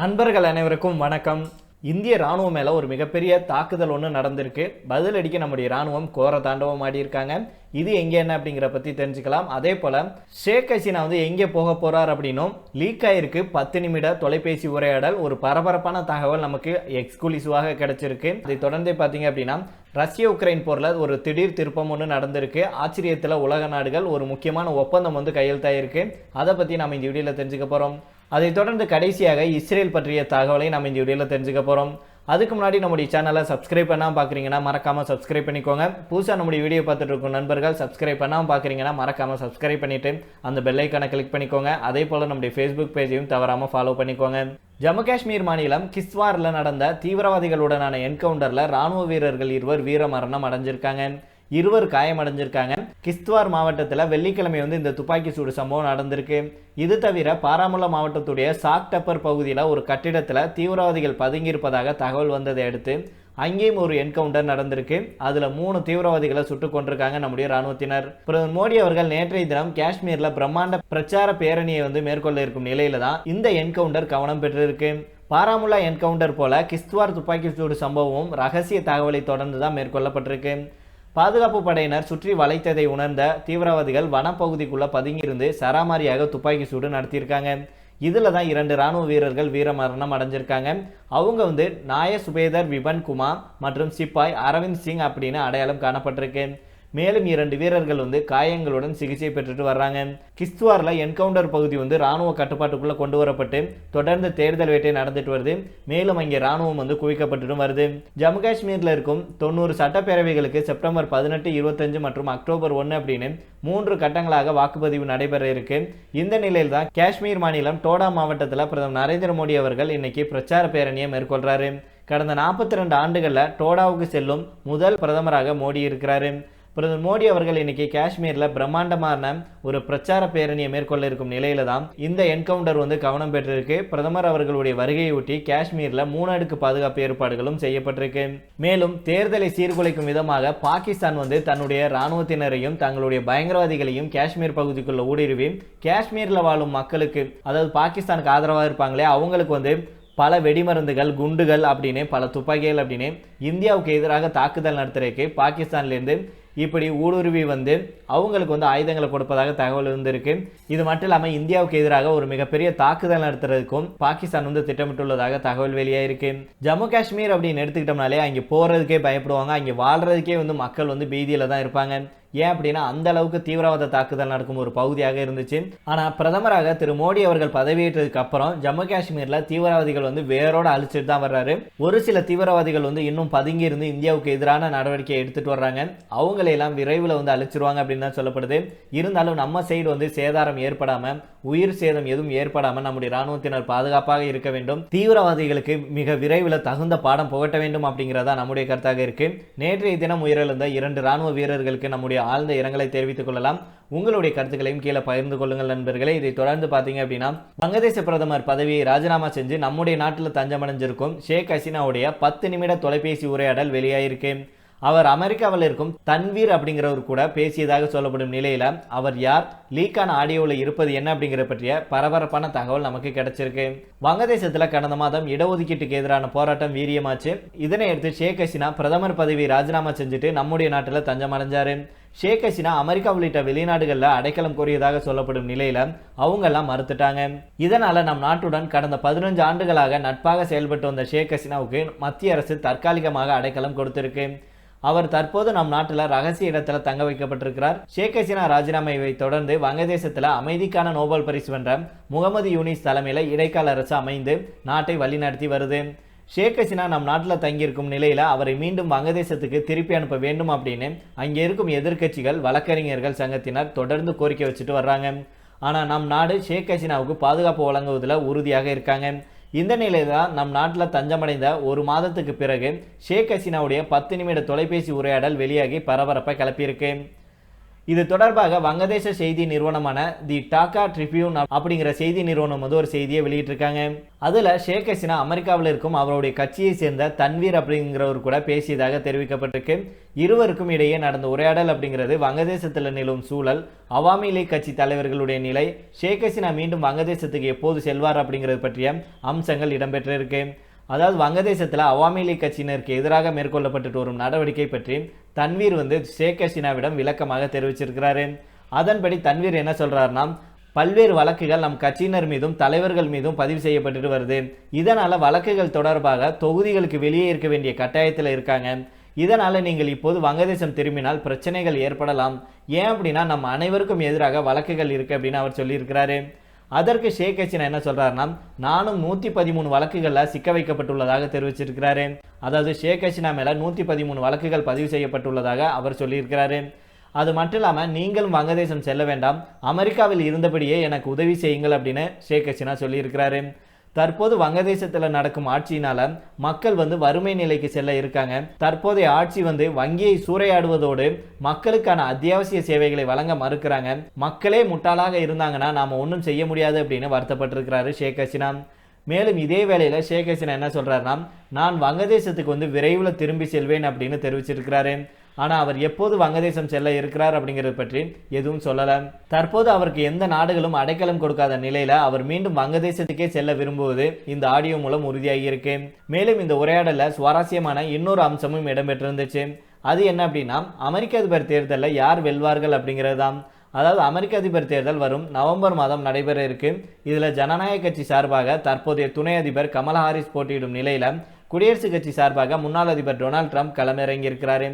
நண்பர்கள் அனைவருக்கும் வணக்கம். இந்திய ராணுவம் மேலே ஒரு மிகப்பெரிய தாக்குதல் ஒன்று நடந்திருக்கு. பதிலடிக்க நம்முடைய ராணுவம் கோர தாண்டவம் ஆடி இருக்காங்க இது எங்கே என்ன அப்படிங்கிற பற்றி தெரிஞ்சுக்கலாம். அதே போல் ஷேக் ஹசீனா வந்து எங்கே போக போகிறார் அப்படின்னும் லீக் ஆயிருக்கு. பத்து நிமிட தொலைபேசி உரையாடல். ஒரு பரபரப்பான தகவல் நமக்கு எக்ஸ்க்ளூசிவாக கிடைச்சிருக்கு. அதை தொடர்ந்து பார்த்தீங்க அப்படின்னா ரஷ்ய உக்ரைன் போரில் ஒரு திடீர் திருப்பம் ஒன்று நடந்திருக்கு. ஆச்சரியத்தில் உலக நாடுகள் ஒரு முக்கியமான ஒப்பந்தம் வந்து கையெழுத்தாயிருக்கு. அதை பற்றி நம்ம இந்த வீடியோவில் தெரிஞ்சுக்க போகிறோம் அதைத் தொடர்ந்து கடைசியாக இஸ்ரேல் பற்றிய தகவலை நம்ம இந்த வீடியோவில் தெரிஞ்சுக்க போகிறோம் அதுக்கு முன்னாடி நம்முடைய சேனலை சப்ஸ்கிரைப் பண்ணாமல் பார்க்குறீங்கன்னா மறக்காமல் சப்ஸ்கிரைப் பண்ணிக்கோங்க. புதுசாக நம்முடைய வீடியோ பார்த்துட்டு இருக்கும் நண்பர்கள் சப்ஸ்கிரைப் பண்ணாமல் பார்க்குறீங்கன்னா மறக்காமல் சப்ஸ்கிரைப் பண்ணிவிட்டு அந்த பெல்லைக்கான கிளிக் பண்ணிக்கோங்க. அதே போல் நம்முடைய ஃபேஸ்புக் பேஜையும் தவறாமல் ஃபாலோ பண்ணிக்கோங்க. ஜம்மு காஷ்மீர் மாநிலம் கிஸ்வாரில் நடந்த தீவிரவாதிகளுடனான என்கவுண்டரில் ராணுவ வீரர்கள் இருவர் வீரமரணம் அடைஞ்சிருக்காங்க. இருவர் காயமடைஞ்சிருக்காங்க. கிஸ்துவார் மாவட்டத்தில் வெள்ளிக்கிழமை வந்து இந்த துப்பாக்கி சூடு சம்பவம் நடந்திருக்கு. இது தவிர பாராமுல்லா மாவட்டத்துடைய சாக் டப்பர் பகுதியில் ஒரு கட்டிடத்தில் தீவிரவாதிகள் பதுங்கியிருப்பதாக தகவல் வந்ததை அடுத்து அங்கேயும் ஒரு என்கவுண்டர் நடந்திருக்கு. அதில் மூணு தீவிரவாதிகளை சுட்டுக் கொண்டிருக்காங்க நம்முடைய ராணுவத்தினர் பிரதமர் மோடி அவர்கள் நேற்றைய தினம் காஷ்மீர்ல பிரம்மாண்ட பிரச்சார பேரணியை வந்து மேற்கொள்ள இருக்கும் நிலையில தான் இந்த என்கவுண்டர் கவனம் பெற்றிருக்கு. பாராமுல்லா என்கவுண்டர் போல கிஸ்துவார் துப்பாக்கி சூடு சம்பவமும் ரகசிய தகவலை தொடர்ந்து தான் மேற்கொள்ளப்பட்டிருக்கு. பாதுகாப்பு படையினர் சுற்றி வளைத்ததை உணர்ந்த தீவிரவாதிகள் வனப்பகுதிக்குள்ள பதுங்கியிருந்து சராமாரியாக துப்பாக்கி சூடு நடத்தியிருக்காங்க. இதில் தான் இரண்டு ராணுவ வீரர்கள் வீரமரணம் அடைஞ்சிருக்காங்க. அவங்க வந்து நாய சுபேதர் விபன் குமார் மற்றும் சிப்பாய் அரவிந்த் சிங் அப்படின்னு அடையாளம் காணப்பட்டிருக்கு. மேலும் இரண்டு வீரர்கள் வந்து காயங்களுடன் சிகிச்சை பெற்றுட்டு வர்றாங்க. கிஸ்துவாரில் என்கவுண்டர் பகுதி வந்து ராணுவ கட்டுப்பாட்டுக்குள்ளே கொண்டு வரப்பட்டு தொடர்ந்து தேர்தல் வேட்டை நடந்துட்டு வருது. மேலும் அங்கே ராணுவம் வந்து குவிக்கப்பட்டுட்டும் வருது. ஜம்மு காஷ்மீரில் இருக்கும் தொண்ணூறு சட்டப்பேரவைகளுக்கு செப்டம்பர் பதினெட்டு இருபத்தஞ்சு மற்றும் அக்டோபர் ஒன்று அப்படின்னு மூன்று கட்டங்களாக வாக்குப்பதிவு நடைபெற இருக்கு. இந்த நிலையில் தான் காஷ்மீர் மாநிலம் டோடா மாவட்டத்தில் பிரதமர் நரேந்திர மோடி அவர்கள் இன்னைக்கு பிரச்சார பேரணியை மேற்கொள்றாரு. கடந்த நாற்பத்தி ரெண்டு ஆண்டுகளில் டோடாவுக்கு செல்லும் முதல் பிரதமராக மோடி இருக்கிறாரு. பிரதமர் மோடி அவர்கள் இன்னைக்கு காஷ்மீரில் பிரம்மாண்டமான ஒரு பிரச்சார பேரணியை மேற்கொள்ள இருக்கும் நிலையில தான் இந்த என்கவுண்டர் வந்து கவனம் பெற்றிருக்கு. பிரதமர் அவர்களுடைய வருகையொட்டி காஷ்மீரில் மூணடுக்கு பாதுகாப்பு ஏற்பாடுகளும் செய்யப்பட்டிருக்கு. மேலும் தேர்தலை சீர்குலைக்கும் விதமாக பாகிஸ்தான் வந்து தன்னுடைய இராணுவத்தினரையும் தங்களுடைய பயங்கரவாதிகளையும் காஷ்மீர் பகுதிக்குள்ள ஊடுருவி காஷ்மீரில் வாழும் மக்களுக்கு அதாவது பாகிஸ்தானுக்கு ஆதரவாக இருப்பாங்களே அவங்களுக்கு வந்து பல வெடிமருந்துகள் குண்டுகள் அப்படின்னு பல துப்பாக்கிகள் அப்படின்னு இந்தியாவுக்கு எதிராக தாக்குதல் நடத்துறதுக்கு பாகிஸ்தான்லேருந்து இப்படி ஊடுருவி வந்து அவங்களுக்கு வந்து ஆயுதங்களை கொடுப்பதாக தகவல் இருந்திருக்கு. இது மட்டும் இல்லாமல் இந்தியாவுக்கு எதிராக ஒரு மிகப்பெரிய தாக்குதல் நடத்துறதுக்கும் பாகிஸ்தான் வந்து திட்டமிட்டுள்ளதாக தகவல் வெளியாயிருக்கு ஜம்மு காஷ்மீர் அப்படின்னு எடுத்துக்கிட்டோம்னாலே அங்கே போகிறதுக்கே பயப்படுவாங்க. அங்கே வாழ்கிறதுக்கே வந்து மக்கள் வந்து பீதியில் தான் இருப்பாங்க. ஏன் அப்படின்னா அந்த அளவுக்கு தீவிரவாத தாக்குதல் நடக்கும் ஒரு பகுதியாக இருந்துச்சு. ஆனால் பிரதமராக திரு மோடி அவர்கள் பதவியேற்றதுக்கு அப்புறம் ஜம்மு காஷ்மீரில் தீவிரவாதிகள் வந்து வேரோட அழிச்சிட்டு தான் வர்றாரு. ஒரு சில தீவிரவாதிகள் வந்து இன்னும் பதுங்கி இருந்து இந்தியாவுக்கு எதிரான நடவடிக்கை எடுத்துட்டு வர்றாங்க. அவங்களையெல்லாம் விரைவில் வந்து அழிச்சிருவாங்க அப்படின்னு தான் சொல்லப்படுது. இருந்தாலும் நம்ம சைடு வந்து சேதாரம் ஏற்படாமல் உயிர் சேதம் எதுவும் ஏற்படாமல் நம்முடைய ராணுவத்தினர் பாதுகாப்பாக இருக்க வேண்டும். தீவிரவாதிகளுக்கு மிக விரைவில் தகுந்த பாடம் புகட்ட வேண்டும் அப்படிங்கிறதா நம்முடைய கருத்தாக இருக்கு. நேற்றைய தினம் உயிரிழந்த இரண்டு ராணுவ வீரர்களுக்கு நம்முடைய ஆழ்ந்த இரங்கலை தெரிவித்துக் கொள்ளலாம். உங்களுடைய கருத்துக்களையும் கீழே பகிர்ந்து கொள்ளுங்கள் நண்பர்களே. இதை தொடர்ந்து பார்த்தீங்க அப்படின்னா வங்கதேச பிரதமர் பதவியை ராஜினாமா செஞ்சு நம்முடைய நாட்டில் தஞ்சமடைஞ்சிருக்கும் ஷேக் ஹசீனாவுடைய பத்து நிமிட தொலைபேசி உரையாடல் வெளியாயிருக்கு. அவர் அமெரிக்காவில் இருக்கும் தன்வீர் அப்படிங்கிறவர் கூட பேசியதாக சொல்லப்படும் நிலையில் அவர் யார்? லீக்கான ஆடியோவில் இருப்பது என்ன அப்படிங்கிற பற்றிய பரபரப்பான தகவல் நமக்கு கிடைச்சிருக்கு. வங்கதேசத்தில் கடந்த மாதம் இடஒதுக்கீட்டுக்கு எதிரான போராட்டம் வீரியமாச்சு. இதனை அடுத்து ஷேக் ஹசினா பிரதமர் பதவியை ராஜினாமா செஞ்சுட்டு நம்முடைய நாட்டில் தஞ்சமடைஞ்சாரு ஷேக் ஹசினா அமெரிக்கா உள்ளிட்ட வெளிநாடுகளில் அடைக்கலம் கோரியதாக சொல்லப்படும் நிலையில் அவங்கெல்லாம் மறுத்துட்டாங்க. இதனால நம் நாட்டுடன் கடந்த பதினஞ்சு ஆண்டுகளாக நட்பாக செயல்பட்டு வந்த ஷேக் ஹசினாவுக்கு மத்திய அரசு தற்காலிகமாக அடைக்கலம் கொடுத்திருக்கு. அவர் தற்போது நம் நாட்டில் ரகசிய இடத்துல தங்க வைக்கப்பட்டிருக்கிறார். ஷேக் ஹசீனா ராஜினாமாவை தொடர்ந்து வங்கதேசத்தில் அமைதிக்கான நோபல் பரிசு வென்ற முகமது யூனிஸ் தலைமையில் இடைக்கால அரசு அமைந்து நாட்டை வழிநடத்தி வருது. ஷேக் ஹசீனா நம் நாட்டில் தங்கியிருக்கும் நிலையில் அவரை மீண்டும் வங்கதேசத்துக்கு திருப்பி அனுப்ப வேண்டும் அப்படின்னு அங்கே இருக்கும் எதிர்க்கட்சிகள் வழக்கறிஞர்கள் சங்கத்தினர் தொடர்ந்து கோரிக்கை வச்சுட்டு வர்றாங்க. ஆனால் நம் நாடு ஷேக் ஹசீனாவுக்கு பாதுகாப்பு வழங்குவதில் உறுதியாக இருக்காங்க. இந்த நிலையில் தான் நம் நாட்டில் தஞ்சமடைந்த ஒரு மாதத்துக்கு பிறகு ஷேக் ஹசீனாவுடைய பத்து நிமிட தொலைபேசி உரையாடல் வெளியாகி பரபரப்பை கிளப்பியிருக்கு. இது தொடர்பாக வங்கதேச செய்தி நிறுவனமான தி டாக்கா ட்ரிபியூன் அப்படிங்கிற செய்தி நிறுவனம் வந்து ஒரு செய்தியை வெளியிட்டிருக்காங்க. அதுல ஷேக் ஹசினா அமெரிக்காவில் இருக்கும் அவருடைய கட்சியை சேர்ந்த தன்வீர் அப்படிங்கிறவர் கூட பேசியதாக தெரிவிக்கப்பட்டிருக்கு. இருவருக்கும் இடையே நடந்த உரையாடல் அப்படிங்கிறது வங்கதேசத்தில் நிலவும் சூழல் அவாமி லீக் கட்சி தலைவர்களுடைய நிலை ஷேக் ஹசினா மீண்டும் வங்கதேசத்துக்கு எப்போது செல்வார் அப்படிங்கிறது பற்றிய அம்சங்கள் இடம்பெற்றிருக்கு. அதாவது வங்கதேசத்தில் அவாமி லீக் கட்சியினருக்கு எதிராக மேற்கொள்ளப்பட்டு வரும் நடவடிக்கை பற்றி தன்வீர் வந்து ஷேக் ஹசீனாவிடம் விளக்கமாக தெரிவிச்சிருக்கிறாரு. அதன்படி தன்வீர் என்ன சொல்றாருன்னா பல்வேறு வழக்குகள் நம் கட்சியினர் மீதும் தலைவர்கள் மீதும் பதிவு செய்யப்பட்டு வருது. இதனால் வழக்குகள் தொடர்பாக தொகுதிகளுக்கு வெளியே இருக்க வேண்டிய கட்டாயத்தில் இருக்காங்க. இதனால் நீங்கள் இப்போது வங்கதேசம் திரும்பினால் பிரச்சனைகள் ஏற்படலாம். ஏன் அப்படின்னா நம் அனைவருக்கும் எதிராக வழக்குகள் இருக்குது அப்படின்னு அவர் சொல்லியிருக்கிறாரு. அதற்கு ஷேக் ஹசீனா என்ன சொல்கிறாருன்னா நானும் நூற்றி பதிமூணு வழக்குகளில் சிக்க வைக்கப்பட்டுள்ளதாக தெரிவிச்சிருக்கிறாரு. அதாவது ஷேக் ஹசீனா மேலே நூற்றி பதிமூணு வழக்குகள் பதிவு செய்யப்பட்டுள்ளதாக அவர் சொல்லியிருக்கிறாரு. அது மட்டும் இல்லாமல் நீங்களும் வங்கதேசம் செல்ல வேண்டாம். அமெரிக்காவில் இருந்தபடியே எனக்கு உதவி செய்யுங்கள் அப்படின்னு ஷேக் ஹசீனா சொல்லியிருக்கிறாரு. தற்போது வங்கதேசத்தில் நடக்கும் ஆட்சியினால மக்கள் வந்து வறுமை நிலைக்கு செல்ல இருக்காங்க. தற்போதைய ஆட்சி வந்து வங்கியை சூறையாடுவதோடு மக்களுக்கான அத்தியாவசிய சேவைகளை வழங்க மறுக்கிறாங்க. மக்களே முட்டாளாக இருந்தாங்கன்னா நாம ஒன்றும் செய்ய முடியாது அப்படின்னு வருத்தப்பட்டிருக்கிறாரு ஷேக் ஹசினா. மேலும் இதே வேளையில் ஷேக் ஹசினா என்ன சொல்றாருன்னா நான் வங்கதேசத்துக்கு வந்து விரைவில் திரும்பி செல்வேன் அப்படின்னு தெரிவிச்சிருக்கிறாரு. ஆனால் அவர் எப்போது வங்கதேசம் செல்ல இருக்கிறார் அப்படிங்கிறது பற்றி எதுவும் சொல்லலை. தற்போது அவருக்கு எந்த நாடுகளும் அடைக்கலம் கொடுக்காத நிலையில அவர் மீண்டும் வங்கதேசத்துக்கே செல்ல விரும்புவது இந்த ஆடியோ மூலம் உறுதியாகி இருக்கு. மேலும் இந்த உரையாடலில் சுவாரஸ்யமான இன்னொரு அம்சமும் இடம்பெற்றிருந்துச்சு. அது என்ன அப்படின்னா அமெரிக்க அதிபர் தேர்தலில் யார் வெல்வார்கள் அப்படிங்கிறது தான் அதாவது அமெரிக்க அதிபர் தேர்தல் வரும் நவம்பர் மாதம் நடைபெற இருக்கு. இதில் ஜனநாயக கட்சி சார்பாக தற்போதைய துணை அதிபர் கமலா ஹாரிஸ் போட்டியிடும் நிலையில் குடியரசுக் கட்சி சார்பாக முன்னாள் அதிபர் டொனால்ட் ட்ரம்ப் களமிறங்கியிருக்கிறாரு.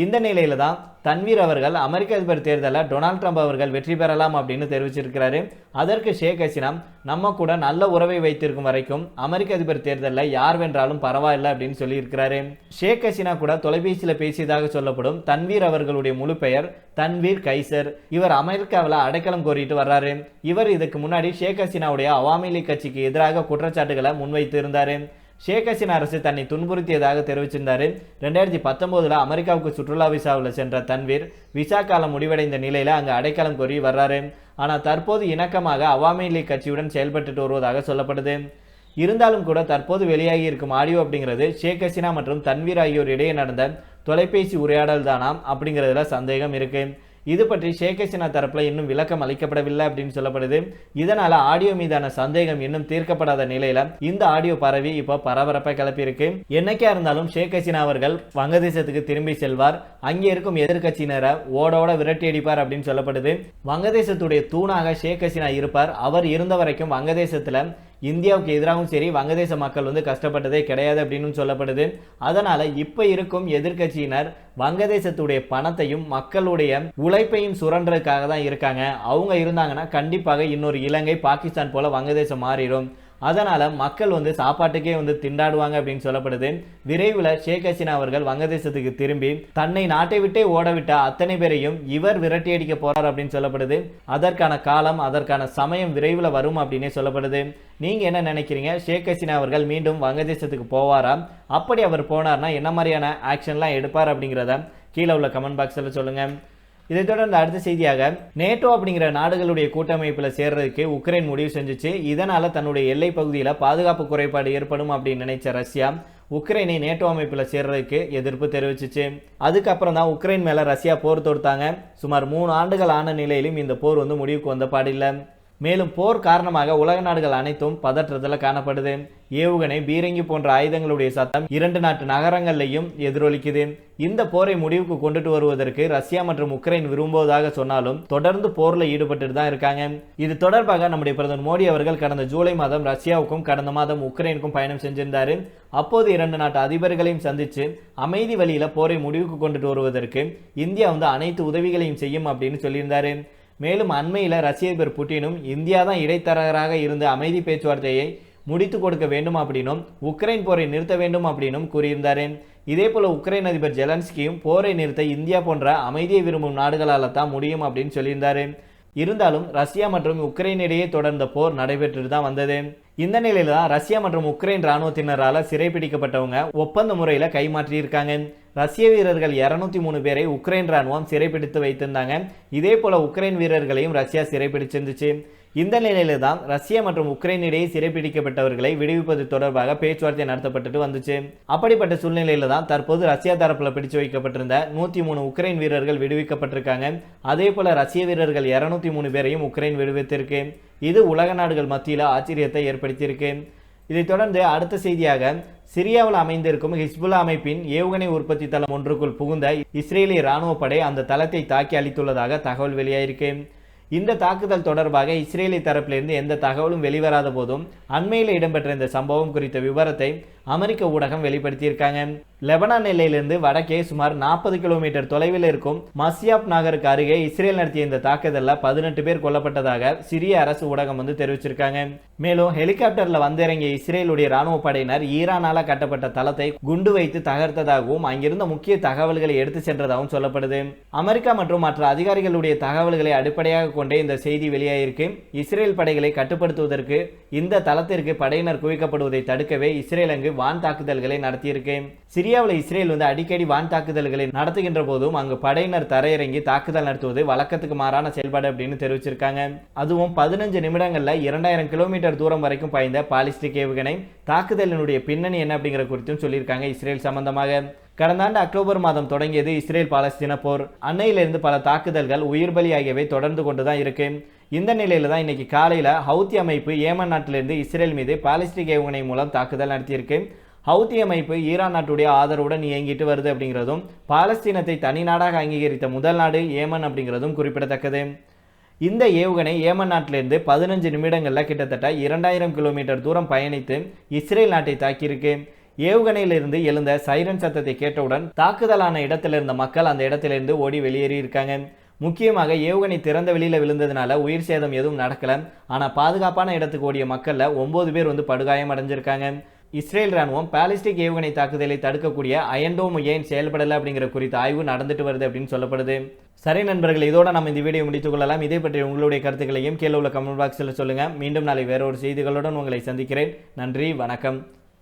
இந்த நிலையில் தான் தன்வீர் அவர்கள் அமெரிக்க அதிபர் தேர்தலில் டொனால்ட் ட்ரம்ப் அவர்கள் வெற்றி பெறலாம் அப்படின்னு தெரிவிச்சிருக்கிறாரு. அதற்கு ஷேக் ஹசினா நம்ம கூட நல்ல உறவை வைத்திருக்கும் வரைக்கும் அமெரிக்க அதிபர் தேர்தலில் யார் வென்றாலும் பரவாயில்லை அப்படின்னு சொல்லியிருக்கிறாரு. ஷேக் ஹசினா கூட தொலைபேசியில் பேசியதாக சொல்லப்படும் தன்வீர் அவர்களுடைய முழு பெயர் தன்வீர் கைசர். இவர் அமெரிக்காவில் அடைக்கலம் கோரிட்டு வர்றாரு. இவர் இதுக்கு முன்னாடி ஷேக் ஹசினாவுடைய அவாமி லீக் கட்சிக்கு எதிராக குற்றச்சாட்டுகளை முன்வைத்து இருந்தாரு. ஷேக் ஹசீனா அரசு தன்னை துன்புறுத்தியதாக தெரிவிச்சிருந்தாரு. ரெண்டாயிரத்தி பத்தொம்போதில் அமெரிக்காவுக்கு சுற்றுலா விசாவில் சென்ற தன்வீர் விசா காலம் முடிவடைந்த நிலையில் அங்கு அடைக்கலம் கோரி வர்றாரு. ஆனால் தற்போது இணக்கமாக அவாமி லீக் கட்சியுடன் செயல்பட்டு வருவதாக சொல்லப்படுது. இருந்தாலும் கூட தற்போது வெளியாகி இருக்கும் ஆடியோ அப்படிங்கிறது ஷேக் ஹசீனா மற்றும் தன்வீர் ஆகியோர் இடையே நடந்த தொலைபேசி உரையாடல் தானாம் அப்படிங்கிறதுல சந்தேகம் இருக்குது இது பற்றி ஷேக் ஹசீனா தரப்பில் இன்னும் விளக்கம் அளிக்கப்படவில்லை அப்படின்னு சொல்லப்படுது. இதனால் ஆடியோ மீதான சந்தேகம் இன்னும் தீர்க்கப்படாத நிலையில் இந்த ஆடியோ பரவி இப்போ பரபரப்பை கிளப்பியிருக்கு. என்னைக்கா இருந்தாலும் ஷேக் ஹசீனா அவர்கள் வங்கதேசத்துக்கு திரும்பி செல்வார். அங்கே இருக்கும் எதிர்க்கட்சியினரை ஓடோட விரட்டி அடிப்பார் அப்படின்னு சொல்லப்படுது. வங்கதேசத்துடைய தூணாக ஷேக் ஹசீனா இருப்பார். அவர் இருந்த வரைக்கும் வங்கதேசத்தில் இந்தியாவுக்கு எதிராகவும் சரி வங்கதேச மக்கள் வந்து கஷ்டப்பட்டதே கிடையாது அப்படின்னு சொல்லப்படுது. அதனால இப்போ இருக்கும் எதிர்க்கட்சியினர் வங்கதேசத்துடைய பணத்தையும் மக்களுடைய உழைப்பையும் சுரண்டுறதுக்காக தான் இருக்காங்க. அவங்க இருந்தாங்கன்னா கண்டிப்பாக இன்னொரு இலங்கை பாகிஸ்தான் போல வங்கதேசம் மாறிடும். அதனால் மக்கள் வந்து சாப்பாட்டுக்கே வந்து திண்டாடுவாங்க அப்படின்னு சொல்லப்படுது. விரைவில் ஷேக் ஹசீனா அவர்கள் வங்கதேசத்துக்கு திரும்பி தன்னை நாட்டை விட்டே ஓடவிட்ட அத்தனை பேரையும் இவர் விரட்டி அடிக்க போறார் அப்படின்னு சொல்லப்படுது. அதற்கான காலம் அதற்கான சமயம் விரைவில் வரும் அப்படின்னே சொல்லப்படுது. நீங்கள் என்ன நினைக்கிறீங்க? ஷேக் ஹசீனா அவர்கள் மீண்டும் வங்கதேசத்துக்கு போவாரா? அப்படி அவர் போனார்னா என்ன மாதிரியான ஆக்ஷன்லாம் எடுப்பார் அப்படிங்கிறத கீழே உள்ள கமெண்ட் பாக்ஸில் சொல்லுங்கள் இதைத் தொடர்ந்து அடுத்த செய்தியாக நேட்டோ அப்படிங்கிற நாடுகளுடைய கூட்டமைப்பில் சேர்றதுக்கு உக்ரைன் முடிவு செஞ்சுச்சு. இதனால தன்னுடைய எல்லை பகுதியில் பாதுகாப்பு குறைபாடு ஏற்படும் அப்படின்னு நினைச்ச ரஷ்யா உக்ரைனை நேட்டோ அமைப்பில் சேர்றதுக்கு எதிர்ப்பு தெரிவிச்சிச்சு. அதுக்கப்புறம் தான் உக்ரைன் மேலே ரஷ்யா போர் தொடுத்தாங்க. சுமார் மூணு ஆண்டுகள் ஆன நிலையிலும் இந்த போர் வந்து முடிவுக்கு வந்த பாடில்லை. மேலும் போர் காரணமாக உலக நாடுகள் அனைத்தும் பதற்றத்தில் காணப்படுது. ஏவுகணை பீரங்கி போன்ற ஆயுதங்களுடைய சத்தம் இரண்டு நாட்டு நகரங்களையும் எதிரொலிக்குது. இந்த போரை முடிவுக்கு கொண்டுட்டு வருவதற்கு ரஷ்யா மற்றும் உக்ரைன் விரும்புவதாக சொன்னாலும் தொடர்ந்து போரில் ஈடுபட்டு தான் இருக்காங்க. இது தொடர்பாக நம்முடைய பிரதமர் மோடி அவர்கள் கடந்த ஜூலை மாதம் ரஷ்யாவுக்கும் கடந்த மாதம் உக்ரைனுக்கும் பயணம் செஞ்சிருந்தார். அப்போது இரண்டு நாட்டு அதிபர்களையும் சந்திச்சு அமைதி வழியில போரை முடிவுக்கு கொண்டுட்டு வருவதற்கு இந்தியா வந்து அனைத்து உதவிகளையும் செய்யும் அப்படின்னு சொல்லியிருந்தாரு. மேலும் அண்மையில் ரஷ்ய அதிபர் புட்டினும் இந்தியா தான் இடைத்தரகராக இருந்த அமைதி பேச்சுவார்த்தையை முடித்து கொடுக்க வேண்டும் அப்படின்னும் உக்ரைன் போரை நிறுத்த வேண்டும் அப்படின்னும் கூறியிருந்தார். இதே போல உக்ரைன் அதிபர் ஜெலன்ஸ்கியும் போரை நிறுத்த இந்தியா போன்ற அமைதியை விரும்பும் நாடுகளால் தான் முடியும் அப்படின்னு சொல்லியிருந்தார். இருந்தாலும் ரஷ்யா மற்றும் உக்ரைன் இடையே தொடர்ந்த போர் நடைபெற்று தான் வந்தது. இந்த நிலையில தான் ரஷ்யா மற்றும் உக்ரைன் ராணுவத்தினரால சிறைப்பிடிக்கப்பட்டவங்க ஒப்பந்த முறையில கைமாற்றியிருக்காங்க. ரஷ்ய வீரர்கள் இருநூத்தி மூணு பேரை உக்ரைன் ராணுவம் சிறைப்பிடித்து வைத்திருந்தாங்க. இதே போல உக்ரைன் வீரர்களையும் ரஷ்யா சிறைப்பிடிச்சிருந்துச்சு. இந்த நிலையில்தான் ரஷ்யா மற்றும் உக்ரைன் இடையே சிறைப்பிடிக்கப்பட்டவர்களை விடுவிப்பது தொடர்பாக பேச்சுவார்த்தை நடத்தப்பட்டுட்டு வந்துச்சு. அப்படிப்பட்ட சூழ்நிலையில தான் தற்போது ரஷ்யா தரப்புல பிடிச்சு வைக்கப்பட்டிருந்த நூத்தி மூணு உக்ரைன் வீரர்கள் விடுவிக்கப்பட்டிருக்காங்க. அதே போல ரஷ்ய வீரர்கள் இருநூத்தி மூணு பேரையும் உக்ரைன் விடுவித்திருக்கு. இது உலக நாடுகள் மத்தியில் ஆச்சரியத்தை ஏற்படுத்தியிருக்கு. இதைத் தொடர்ந்து அடுத்த செய்தியாக சிரியாவில் அமைந்திருக்கும் ஹிஸ்புல்லா அமைப்பின் ஏவுகணை உற்பத்தி தளம் ஒன்றுக்குள் புகுந்த இஸ்ரேலிய ராணுவ படை அந்த தளத்தை தாக்கி அளித்துள்ளதாக தகவல் வெளியாயிருக்கு. இந்த தாக்குதல் தொடர்பாக இஸ்ரேலி தரப்பிலிருந்து எந்த தகவலும் வெளிவராத போதும் அண்மையில் இடம்பெற்ற இந்த சம்பவம் குறித்த விவரத்தை அமெரிக்க ஊடகம் வெளிப்படுத்தியிருக்காங்க. லெபனான் எல்லையிலிருந்து வடக்கே சுமார் நாற்பது கிலோமீட்டர் தொலைவில் இருக்கும் மசியாப் நகருக்கு அருகே இஸ்ரேல் நடத்திய இந்த தாக்குதலில் பதினெட்டு பேர் கொல்லப்பட்டதாக சிரிய அரசு ஊடகம் வந்து தெரிவிச்சிருக்காங்க. மேலும் ஹெலிகாப்டரில் வந்திறங்கிய இஸ்ரேலுடைய ராணுவ படையினர் ஈரானால கட்டப்பட்ட தளத்தை குண்டு வைத்து தகர்த்ததாகவும் அங்கிருந்த முக்கிய தகவல்களை எடுத்து சென்றதாகவும் சொல்லப்படுது. அமெரிக்கா மற்றும் மற்ற அதிகாரிகளுடைய தகவல்களை அடிப்படையாக கொண்டே இந்த செய்தி வெளியாயிருக்கு. இஸ்ரேல் படைகளை கட்டுப்படுத்துவதற்கு இந்த தளத்திற்கு படையினர் குவிக்கப்படுவதை தடுக்கவே இஸ்ரேல் அங்கு வான் தாக்குதல்களை நடத்தியிருக்கு சிரியாவில் இஸ்ரேல் வந்து அடிக்கடி வான் தாக்குதல்களை நடத்துகின்ற போதும் அங்கு படையினர் தரையிறங்கி தாக்குதல் நடத்துவது வழக்கத்துக்கு மாறான செயல்பாடு அப்படின்னு தெரிவிச்சிருக்காங்க. அதுவும் பதினஞ்சு நிமிடங்களில் இரண்டாயிரம் கிலோமீட்டர் தூரம் வரைக்கும் பாய்ந்த பாலிஸ்டிக் ஏவுகணை தாக்குதலினுடைய பின்னணி என்ன அப்படிங்கிற குறித்தும் சொல்லியிருக்காங்க இஸ்ரேல் சம்பந்தமாக. கடந்த ஆண்டு அக்டோபர் மாதம் தொடங்கியது இஸ்ரேல் பாலஸ்தீன போர். அன்னையிலிருந்து பல தாக்குதல்கள் உயிர் பலி ஆகியவை தொடர்ந்து கொண்டு தான் இருக்கு. இந்த நிலையில் தான் இன்னைக்கு காலையில் ஹவுத்தி அமைப்பு ஏமன் நாட்டிலிருந்து இஸ்ரேல் மீது பாலிஸ்டிக் ஏவுகணை மூலம் தாக்குதல் நடத்தியிருக்கு. ஹவுத்தி அமைப்பு ஈரான் நாட்டுடைய ஆதரவுடன் இயங்கிட்டு வருது அப்படிங்கிறதும் பாலஸ்தீனத்தை தனி நாடாக அங்கீகரித்த முதல் நாடு ஏமன் அப்படிங்கிறதும் குறிப்பிடத்தக்கது. இந்த ஏவுகணை ஏமன் நாட்டிலிருந்து பதினஞ்சு நிமிடங்களில் கிட்டத்தட்ட இரண்டாயிரம் கிலோமீட்டர் தூரம் பயணித்து இஸ்ரேல் நாட்டை தாக்கியிருக்கு. ஏவுகணையிலிருந்து எழுந்த சைரன் சத்தத்தை கேட்டவுடன் தாக்குதலான இடத்திலிருந்த மக்கள் அந்த இடத்திலிருந்து ஓடி வெளியேறி இருக்காங்க முக்கியமாக ஏவுகணை திறந்த வெளியில் விழுந்ததுனால உயிர் சேதம் எதுவும் நடக்கல. ஆனால் பாதுகாப்பான இடத்துக்கு ஓடிய மக்களில் ஒம்பது பேர் வந்து படுகாயம் அடைஞ்சிருக்காங்க. இஸ்ரேல் ராணுவம் பாலிஸ்டிக் ஏவுகணை தாக்குதலை தடுக்கக்கூடிய அயன்டோம் ஏன் செயல்படலை அப்படிங்கிற குறித்த ஆய்வு நடந்துட்டு வருது அப்படின்னு சொல்லப்படுது. சரி நண்பர்கள் இதோட நம்ம இந்த வீடியோ முடித்துக் கொள்ளலாம். இதை பற்றி உங்களுடைய கருத்துக்களையும் கீழே உள்ள கமெண்ட் பாக்ஸில் சொல்லுங்கள் மீண்டும் நாளை வேறொரு செய்திகளுடன் உங்களை சந்திக்கிறேன். நன்றி வணக்கம்.